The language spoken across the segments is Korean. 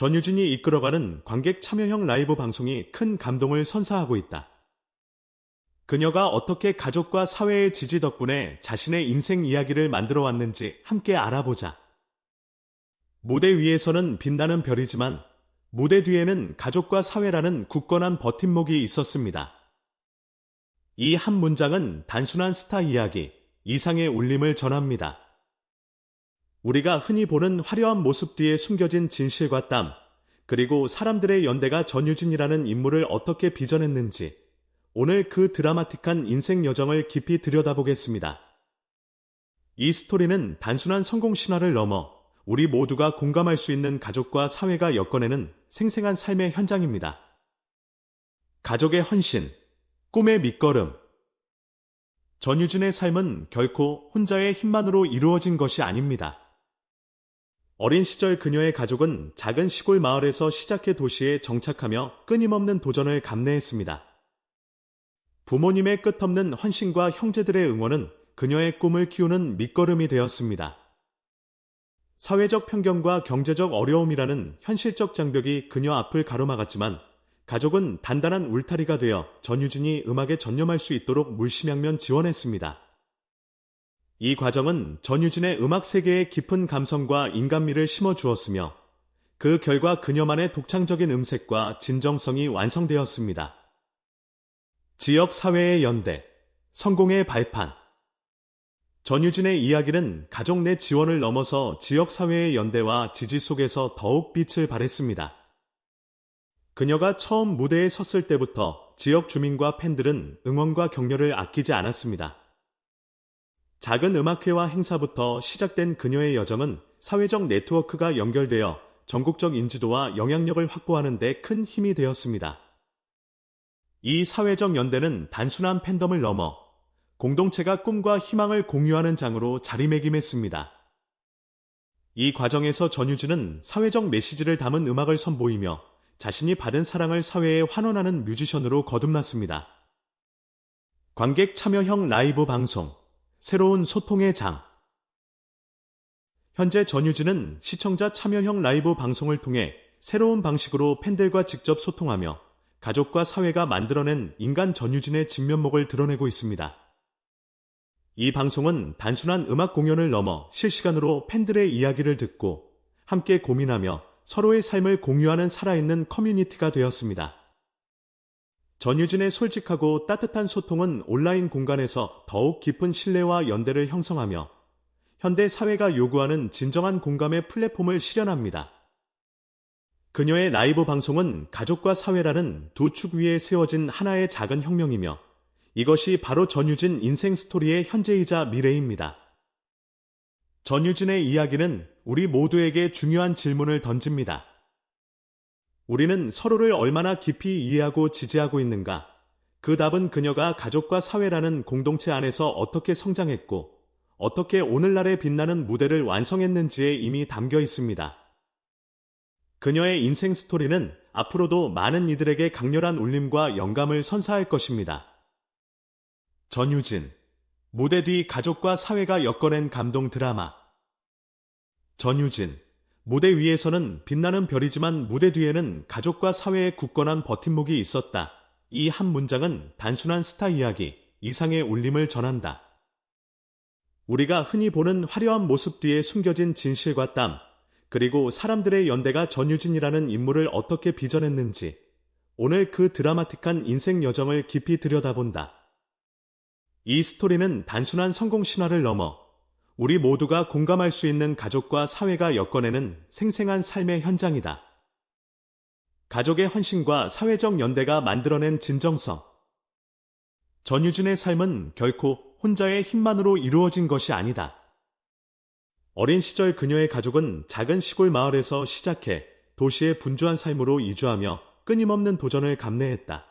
전유진이 이끌어가는 관객 참여형 라이브 방송이 큰 감동을 선사하고 있다. 그녀가 어떻게 가족과 사회의 지지 덕분에 자신의 인생 이야기를 만들어 왔는지 함께 알아보자. 무대 위에서는 빛나는 별이지만 무대 뒤에는 가족과 사회라는 굳건한 버팀목이 있었습니다. 이 한 문장은 단순한 스타 이야기, 이상의 울림을 전합니다. 우리가 흔히 보는 화려한 모습 뒤에 숨겨진 진실과 땀, 그리고 사람들의 연대가 전유진이라는 인물을 어떻게 빚어냈는지 오늘 그 드라마틱한 인생 여정을 깊이 들여다보겠습니다. 이 스토리는 단순한 성공 신화를 넘어 우리 모두가 공감할 수 있는 가족과 사회가 엮어내는 생생한 삶의 현장입니다. 가족의 헌신, 꿈의 밑거름. 전유진의 삶은 결코 혼자의 힘만으로 이루어진 것이 아닙니다. 어린 시절 그녀의 가족은 작은 시골 마을에서 시작해 도시에 정착하며 끊임없는 도전을 감내했습니다. 부모님의 끝없는 헌신과 형제들의 응원은 그녀의 꿈을 키우는 밑거름이 되었습니다. 사회적 편견과 경제적 어려움이라는 현실적 장벽이 그녀 앞을 가로막았지만 가족은 단단한 울타리가 되어 전유진이 음악에 전념할 수 있도록 물심양면 지원했습니다. 이 과정은 전유진의 음악 세계에 깊은 감성과 인간미를 심어 주었으며 그 결과 그녀만의 독창적인 음색과 진정성이 완성되었습니다. 지역 사회의 연대, 성공의 발판. 전유진의 이야기는 가족 내 지원을 넘어서 지역 사회의 연대와 지지 속에서 더욱 빛을 발했습니다. 그녀가 처음 무대에 섰을 때부터 지역 주민과 팬들은 응원과 격려를 아끼지 않았습니다. 작은 음악회와 행사부터 시작된 그녀의 여정은 사회적 네트워크가 연결되어 전국적 인지도와 영향력을 확보하는 데 큰 힘이 되었습니다. 이 사회적 연대는 단순한 팬덤을 넘어 공동체가 꿈과 희망을 공유하는 장으로 자리매김했습니다. 이 과정에서 전유진은 사회적 메시지를 담은 음악을 선보이며 자신이 받은 사랑을 사회에 환원하는 뮤지션으로 거듭났습니다. 관객 참여형 라이브 방송 새로운 소통의 장. 현재 전유진은 시청자 참여형 라이브 방송을 통해 새로운 방식으로 팬들과 직접 소통하며 가족과 사회가 만들어낸 인간 전유진의 진면목을 드러내고 있습니다. 이 방송은 단순한 음악 공연을 넘어 실시간으로 팬들의 이야기를 듣고 함께 고민하며 서로의 삶을 공유하는 살아있는 커뮤니티가 되었습니다. 전유진의 솔직하고 따뜻한 소통은 온라인 공간에서 더욱 깊은 신뢰와 연대를 형성하며 현대 사회가 요구하는 진정한 공감의 플랫폼을 실현합니다. 그녀의 라이브 방송은 가족과 사회라는 두 축 위에 세워진 하나의 작은 혁명이며 이것이 바로 전유진 인생 스토리의 현재이자 미래입니다. 전유진의 이야기는 우리 모두에게 중요한 질문을 던집니다. 우리는 서로를 얼마나 깊이 이해하고 지지하고 있는가? 그 답은 그녀가 가족과 사회라는 공동체 안에서 어떻게 성장했고, 어떻게 오늘날의 빛나는 무대를 완성했는지에 이미 담겨 있습니다. 그녀의 인생 스토리는 앞으로도 많은 이들에게 강렬한 울림과 영감을 선사할 것입니다. 전유진, 무대 뒤 가족과 사회가 엮어낸 감동 드라마. 전유진, 무대 위에서는 빛나는 별이지만 무대 뒤에는 가족과 사회의 굳건한 버팀목이 있었다. 이 한 문장은 단순한 스타 이야기, 이상의 울림을 전한다. 우리가 흔히 보는 화려한 모습 뒤에 숨겨진 진실과 땀, 그리고 사람들의 연대가 전유진이라는 인물을 어떻게 빚어냈는지 오늘 그 드라마틱한 인생 여정을 깊이 들여다본다. 이 스토리는 단순한 성공 신화를 넘어 우리 모두가 공감할 수 있는 가족과 사회가 엮어내는 생생한 삶의 현장이다. 가족의 헌신과 사회적 연대가 만들어낸 진정성. 전유진의 삶은 결코 혼자의 힘만으로 이루어진 것이 아니다. 어린 시절 그녀의 가족은 작은 시골 마을에서 시작해 도시의 분주한 삶으로 이주하며 끊임없는 도전을 감내했다.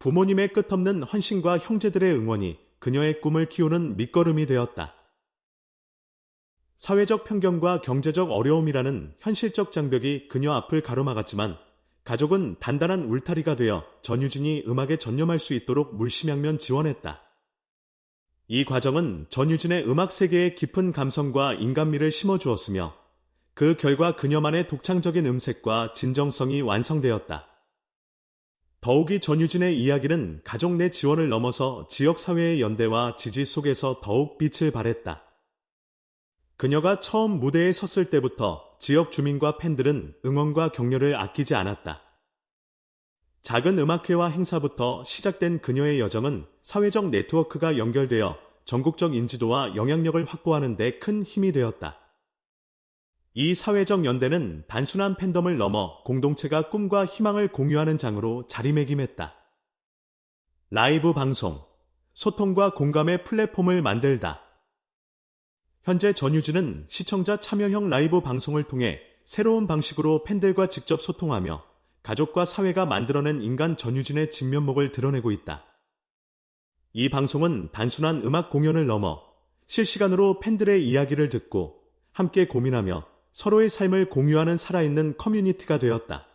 부모님의 끝없는 헌신과 형제들의 응원이 그녀의 꿈을 키우는 밑거름이 되었다. 사회적 편견과 경제적 어려움이라는 현실적 장벽이 그녀 앞을 가로막았지만 가족은 단단한 울타리가 되어 전유진이 음악에 전념할 수 있도록 물심양면 지원했다. 이 과정은 전유진의 음악 세계에 깊은 감성과 인간미를 심어주었으며 그 결과 그녀만의 독창적인 음색과 진정성이 완성되었다. 더욱이 전유진의 이야기는 가족 내 지원을 넘어서 지역사회의 연대와 지지 속에서 더욱 빛을 발했다. 그녀가 처음 무대에 섰을 때부터 지역 주민과 팬들은 응원과 격려를 아끼지 않았다. 작은 음악회와 행사부터 시작된 그녀의 여정은 사회적 네트워크가 연결되어 전국적 인지도와 영향력을 확보하는 데 큰 힘이 되었다. 이 사회적 연대는 단순한 팬덤을 넘어 공동체가 꿈과 희망을 공유하는 장으로 자리매김했다. 라이브 방송, 소통과 공감의 플랫폼을 만들다. 현재 전유진은 시청자 참여형 라이브 방송을 통해 새로운 방식으로 팬들과 직접 소통하며 가족과 사회가 만들어낸 인간 전유진의 진면목을 드러내고 있다. 이 방송은 단순한 음악 공연을 넘어 실시간으로 팬들의 이야기를 듣고 함께 고민하며 서로의 삶을 공유하는 살아있는 커뮤니티가 되었다.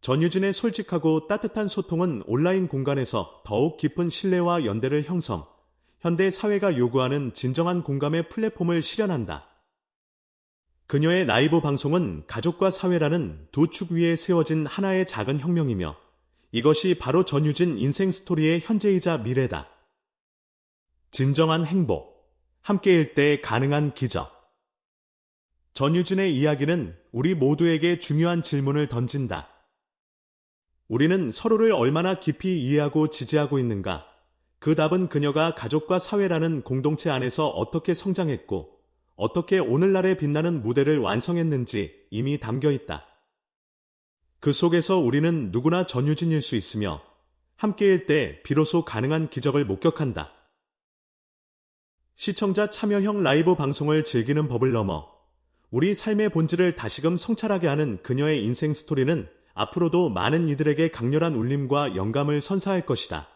전유진의 솔직하고 따뜻한 소통은 온라인 공간에서 더욱 깊은 신뢰와 연대를 형성, 현대 사회가 요구하는 진정한 공감의 플랫폼을 실현한다. 그녀의 라이브 방송은 가족과 사회라는 두 축 위에 세워진 하나의 작은 혁명이며 이것이 바로 전유진 인생 스토리의 현재이자 미래다. 진정한 행복, 함께일 때 가능한 기적. 전유진의 이야기는 우리 모두에게 중요한 질문을 던진다. 우리는 서로를 얼마나 깊이 이해하고 지지하고 있는가? 그 답은 그녀가 가족과 사회라는 공동체 안에서 어떻게 성장했고, 어떻게 오늘날에 빛나는 무대를 완성했는지 이미 담겨 있다. 그 속에서 우리는 누구나 전유진일 수 있으며, 함께일 때 비로소 가능한 기적을 목격한다. 시청자 참여형 라이브 방송을 즐기는 법을 넘어 우리 삶의 본질을 다시금 성찰하게 하는 그녀의 인생 스토리는 앞으로도 많은 이들에게 강렬한 울림과 영감을 선사할 것이다.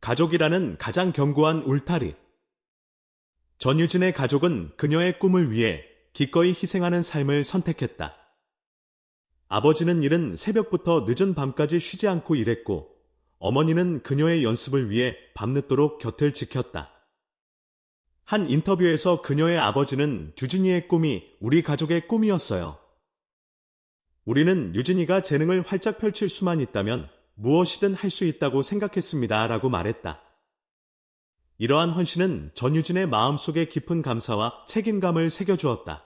가족이라는 가장 견고한 울타리. 전유진의 가족은 그녀의 꿈을 위해 기꺼이 희생하는 삶을 선택했다. 아버지는 이른 새벽부터 늦은 밤까지 쉬지 않고 일했고, 어머니는 그녀의 연습을 위해 밤늦도록 곁을 지켰다. 한 인터뷰에서 그녀의 아버지는 유진이의 꿈이 우리 가족의 꿈이었어요. 우리는 유진이가 재능을 활짝 펼칠 수만 있다면 무엇이든 할 수 있다고 생각했습니다. 라고 말했다. 이러한 헌신은 전유진의 마음속에 깊은 감사와 책임감을 새겨주었다.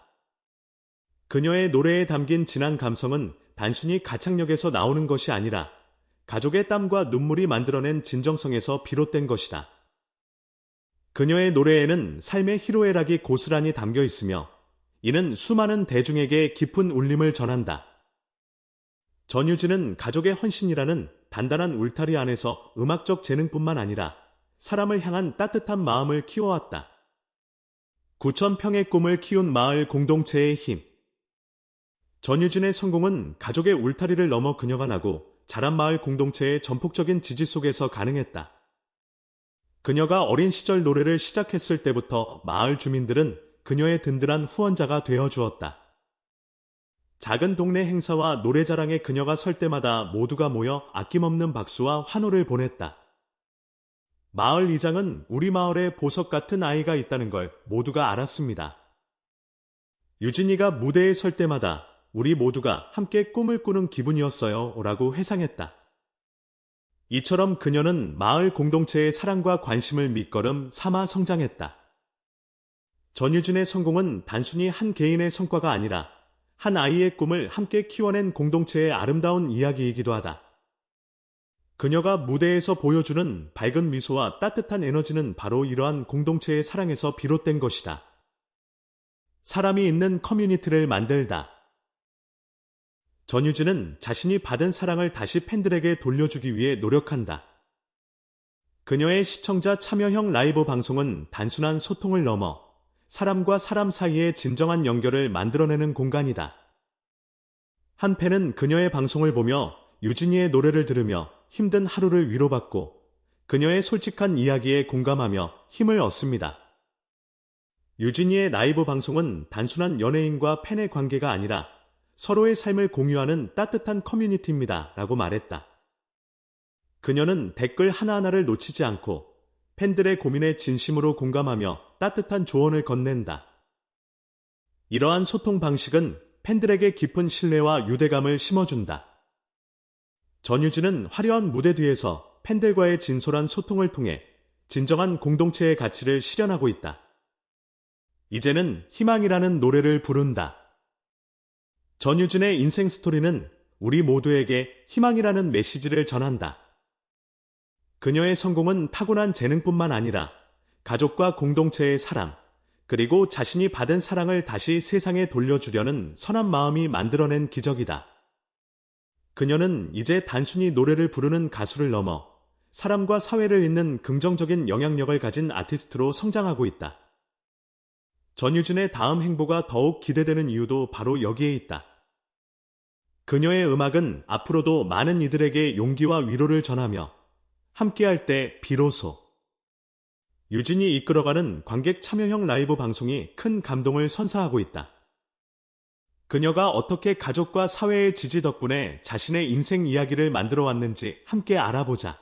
그녀의 노래에 담긴 진한 감성은 단순히 가창력에서 나오는 것이 아니라 가족의 땀과 눈물이 만들어낸 진정성에서 비롯된 것이다. 그녀의 노래에는 삶의 희로애락이 고스란히 담겨 있으며 이는 수많은 대중에게 깊은 울림을 전한다. 전유진은 가족의 헌신이라는 단단한 울타리 안에서 음악적 재능뿐만 아니라 사람을 향한 따뜻한 마음을 키워왔다. 9천평의 꿈을 키운 마을 공동체의 힘. 전유진의 성공은 가족의 울타리를 넘어 그녀가 나고 자란 마을 공동체의 전폭적인 지지 속에서 가능했다. 그녀가 어린 시절 노래를 시작했을 때부터 마을 주민들은 그녀의 든든한 후원자가 되어 주었다. 작은 동네 행사와 노래자랑에 그녀가 설 때마다 모두가 모여 아낌없는 박수와 환호를 보냈다. 마을 이장은 우리 마을에 보석 같은 아이가 있다는 걸 모두가 알았습니다. 유진이가 무대에 설 때마다 우리 모두가 함께 꿈을 꾸는 기분이었어요 라고 회상했다. 이처럼 그녀는 마을 공동체의 사랑과 관심을 밑거름 삼아 성장했다. 전유진의 성공은 단순히 한 개인의 성과가 아니라 한 아이의 꿈을 함께 키워낸 공동체의 아름다운 이야기이기도 하다. 그녀가 무대에서 보여주는 밝은 미소와 따뜻한 에너지는 바로 이러한 공동체의 사랑에서 비롯된 것이다. 사람이 있는 커뮤니티를 만들다. 전유진은 자신이 받은 사랑을 다시 팬들에게 돌려주기 위해 노력한다. 그녀의 시청자 참여형 라이브 방송은 단순한 소통을 넘어 사람과 사람 사이의 진정한 연결을 만들어내는 공간이다. 한 팬은 그녀의 방송을 보며 유진이의 노래를 들으며 힘든 하루를 위로받고 그녀의 솔직한 이야기에 공감하며 힘을 얻습니다. 유진이의 라이브 방송은 단순한 연예인과 팬의 관계가 아니라 서로의 삶을 공유하는 따뜻한 커뮤니티입니다. 라고 말했다. 그녀는 댓글 하나하나를 놓치지 않고 팬들의 고민에 진심으로 공감하며 따뜻한 조언을 건넨다. 이러한 소통 방식은 팬들에게 깊은 신뢰와 유대감을 심어준다. 전유진은 화려한 무대 뒤에서 팬들과의 진솔한 소통을 통해 진정한 공동체의 가치를 실현하고 있다. 이제는 희망이라는 노래를 부른다. 전유진의 인생 스토리는 우리 모두에게 희망이라는 메시지를 전한다. 그녀의 성공은 타고난 재능뿐만 아니라 가족과 공동체의 사랑, 그리고 자신이 받은 사랑을 다시 세상에 돌려주려는 선한 마음이 만들어낸 기적이다. 그녀는 이제 단순히 노래를 부르는 가수를 넘어 사람과 사회를 잇는 긍정적인 영향력을 가진 아티스트로 성장하고 있다. 전유진의 다음 행보가 더욱 기대되는 이유도 바로 여기에 있다. 그녀의 음악은 앞으로도 많은 이들에게 용기와 위로를 전하며 함께할 때 비로소 유진이 이끌어가는 관객 참여형 라이브 방송이 큰 감동을 선사하고 있다. 그녀가 어떻게 가족과 사회의 지지 덕분에 자신의 인생 이야기를 만들어 왔는지 함께 알아보자.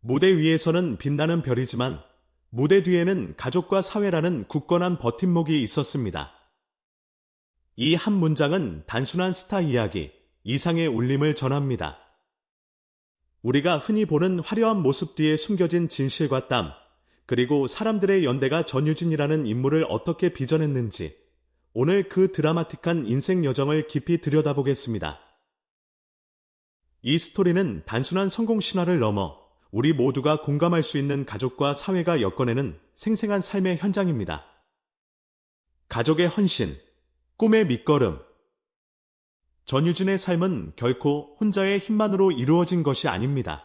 무대 위에서는 빛나는 별이지만 무대 뒤에는 가족과 사회라는 굳건한 버팀목이 있었습니다. 이 한 문장은 단순한 스타 이야기, 이상의 울림을 전합니다. 우리가 흔히 보는 화려한 모습 뒤에 숨겨진 진실과 땀, 그리고 사람들의 연대가 전유진이라는 인물을 어떻게 빚어냈는지 오늘 그 드라마틱한 인생 여정을 깊이 들여다보겠습니다. 이 스토리는 단순한 성공 신화를 넘어 우리 모두가 공감할 수 있는 가족과 사회가 엮어내는 생생한 삶의 현장입니다. 가족의 헌신, 꿈의 밑거름, 전유진의 삶은 결코 혼자의 힘만으로 이루어진 것이 아닙니다.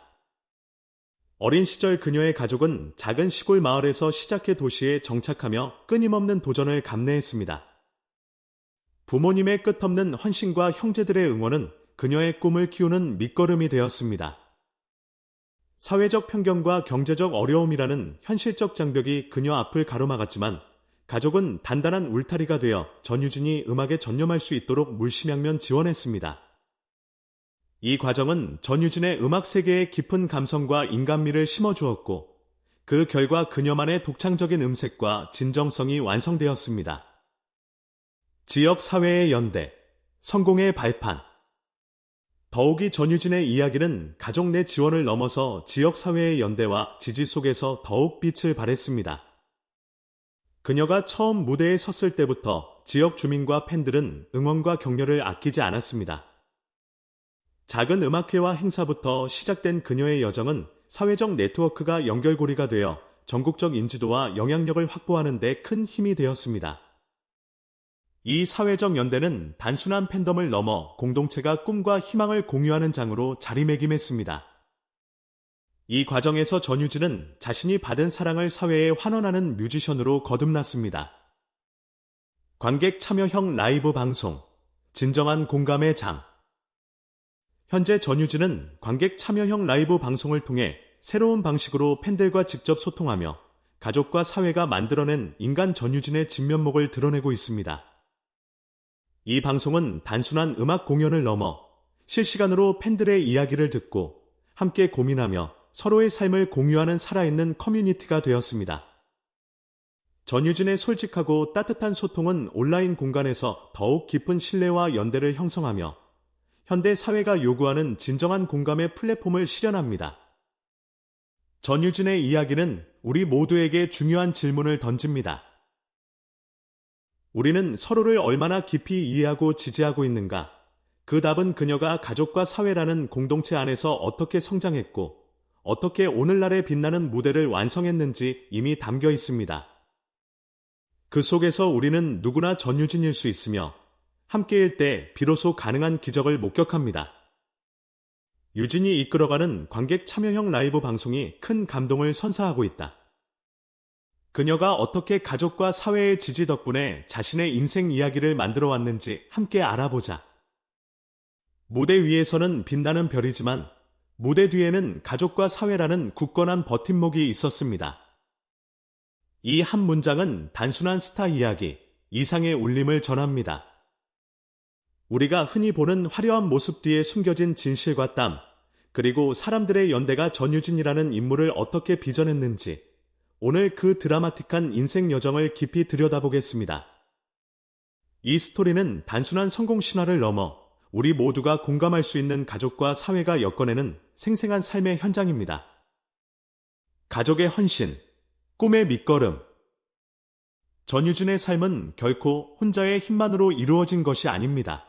어린 시절 그녀의 가족은 작은 시골 마을에서 시작해 도시에 정착하며 끊임없는 도전을 감내했습니다. 부모님의 끝없는 헌신과 형제들의 응원은 그녀의 꿈을 키우는 밑거름이 되었습니다. 사회적 편견과 경제적 어려움이라는 현실적 장벽이 그녀 앞을 가로막았지만 가족은 단단한 울타리가 되어 전유진이 음악에 전념할 수 있도록 물심양면 지원했습니다. 이 과정은 전유진의 음악 세계에 깊은 감성과 인간미를 심어주었고 그 결과 그녀만의 독창적인 음색과 진정성이 완성되었습니다. 지역 사회의 연대, 성공의 발판. 더욱이 전유진의 이야기는 가족 내 지원을 넘어서 지역 사회의 연대와 지지 속에서 더욱 빛을 발했습니다. 그녀가 처음 무대에 섰을 때부터 지역 주민과 팬들은 응원과 격려를 아끼지 않았습니다. 작은 음악회와 행사부터 시작된 그녀의 여정은 사회적 네트워크가 연결고리가 되어 전국적 인지도와 영향력을 확보하는 데 큰 힘이 되었습니다. 이 사회적 연대는 단순한 팬덤을 넘어 공동체가 꿈과 희망을 공유하는 장으로 자리매김했습니다. 이 과정에서 전유진은 자신이 받은 사랑을 사회에 환원하는 뮤지션으로 거듭났습니다. 관객 참여형 라이브 방송, 진정한 공감의 장. 현재 전유진은 관객 참여형 라이브 방송을 통해 새로운 방식으로 팬들과 직접 소통하며 가족과 사회가 만들어낸 인간 전유진의 진면목을 드러내고 있습니다. 이 방송은 단순한 음악 공연을 넘어 실시간으로 팬들의 이야기를 듣고 함께 고민하며 서로의 삶을 공유하는 살아있는 커뮤니티가 되었습니다. 전유진의 솔직하고 따뜻한 소통은 온라인 공간에서 더욱 깊은 신뢰와 연대를 형성하며 현대 사회가 요구하는 진정한 공감의 플랫폼을 실현합니다. 전유진의 이야기는 우리 모두에게 중요한 질문을 던집니다. 우리는 서로를 얼마나 깊이 이해하고 지지하고 있는가? 그 답은 그녀가 가족과 사회라는 공동체 안에서 어떻게 성장했고 어떻게 오늘날의 빛나는 무대를 완성했는지 이미 담겨 있습니다. 그 속에서 우리는 누구나 전유진일 수 있으며 함께일 때 비로소 가능한 기적을 목격합니다. 유진이 이끌어가는 관객 참여형 라이브 방송이 큰 감동을 선사하고 있다. 그녀가 어떻게 가족과 사회의 지지 덕분에 자신의 인생 이야기를 만들어 왔는지 함께 알아보자. 무대 위에서는 빛나는 별이지만 무대 뒤에는 가족과 사회라는 굳건한 버팀목이 있었습니다. 이 한 문장은 단순한 스타 이야기, 이상의 울림을 전합니다. 우리가 흔히 보는 화려한 모습 뒤에 숨겨진 진실과 땀, 그리고 사람들의 연대가 전유진이라는 인물을 어떻게 빚어냈는지 오늘 그 드라마틱한 인생 여정을 깊이 들여다보겠습니다. 이 스토리는 단순한 성공 신화를 넘어 우리 모두가 공감할 수 있는 가족과 사회가 엮어내는 생생한 삶의 현장입니다. 가족의 헌신, 꿈의 밑거름. 전유진의 삶은 결코 혼자의 힘만으로 이루어진 것이 아닙니다.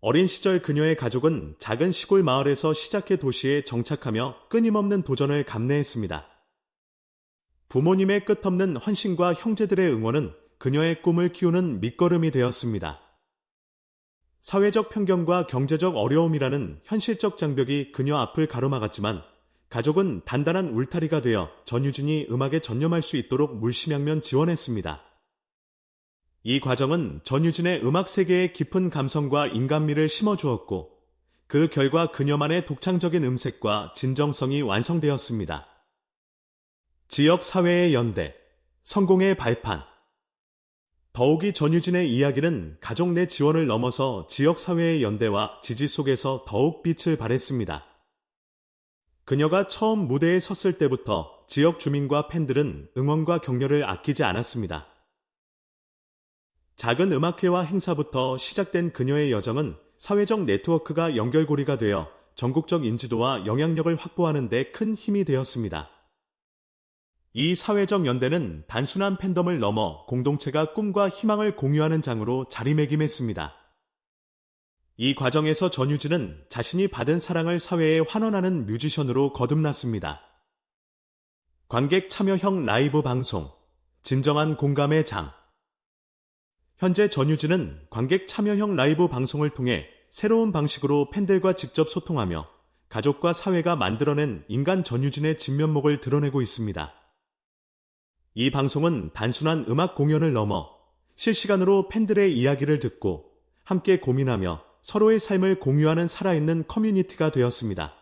어린 시절 그녀의 가족은 작은 시골 마을에서 시작해 도시에 정착하며 끊임없는 도전을 감내했습니다. 부모님의 끝없는 헌신과 형제들의 응원은 그녀의 꿈을 키우는 밑거름이 되었습니다. 사회적 편견과 경제적 어려움이라는 현실적 장벽이 그녀 앞을 가로막았지만 가족은 단단한 울타리가 되어 전유진이 음악에 전념할 수 있도록 물심양면 지원했습니다. 이 과정은 전유진의 음악 세계에 깊은 감성과 인간미를 심어주었고 그 결과 그녀만의 독창적인 음색과 진정성이 완성되었습니다. 지역 사회의 연대, 성공의 발판, 더욱이 전유진의 이야기는 가족 내 지원을 넘어서 지역 사회의 연대와 지지 속에서 더욱 빛을 발했습니다. 그녀가 처음 무대에 섰을 때부터 지역 주민과 팬들은 응원과 격려를 아끼지 않았습니다. 작은 음악회와 행사부터 시작된 그녀의 여정은 사회적 네트워크가 연결고리가 되어 전국적 인지도와 영향력을 확보하는 데 큰 힘이 되었습니다. 이 사회적 연대는 단순한 팬덤을 넘어 공동체가 꿈과 희망을 공유하는 장으로 자리매김했습니다. 이 과정에서 전유진은 자신이 받은 사랑을 사회에 환원하는 뮤지션으로 거듭났습니다. 관객 참여형 라이브 방송, 진정한 공감의 장. 현재 전유진은 관객 참여형 라이브 방송을 통해 새로운 방식으로 팬들과 직접 소통하며 가족과 사회가 만들어낸 인간 전유진의 진면목을 드러내고 있습니다. 이 방송은 단순한 음악 공연을 넘어 실시간으로 팬들의 이야기를 듣고 함께 고민하며 서로의 삶을 공유하는 살아있는 커뮤니티가 되었습니다.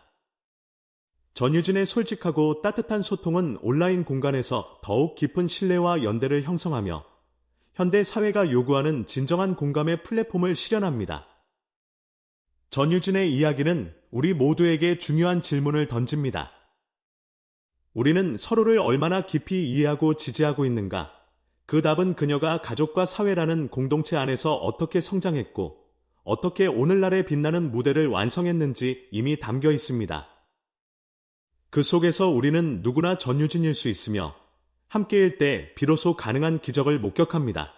전유진의 솔직하고 따뜻한 소통은 온라인 공간에서 더욱 깊은 신뢰와 연대를 형성하며 현대 사회가 요구하는 진정한 공감의 플랫폼을 실현합니다. 전유진의 이야기는 우리 모두에게 중요한 질문을 던집니다. 우리는 서로를 얼마나 깊이 이해하고 지지하고 있는가? 그 답은 그녀가 가족과 사회라는 공동체 안에서 어떻게 성장했고, 어떻게 오늘날의 빛나는 무대를 완성했는지 이미 담겨 있습니다. 그 속에서 우리는 누구나 전유진일 수 있으며, 함께일 때 비로소 가능한 기적을 목격합니다.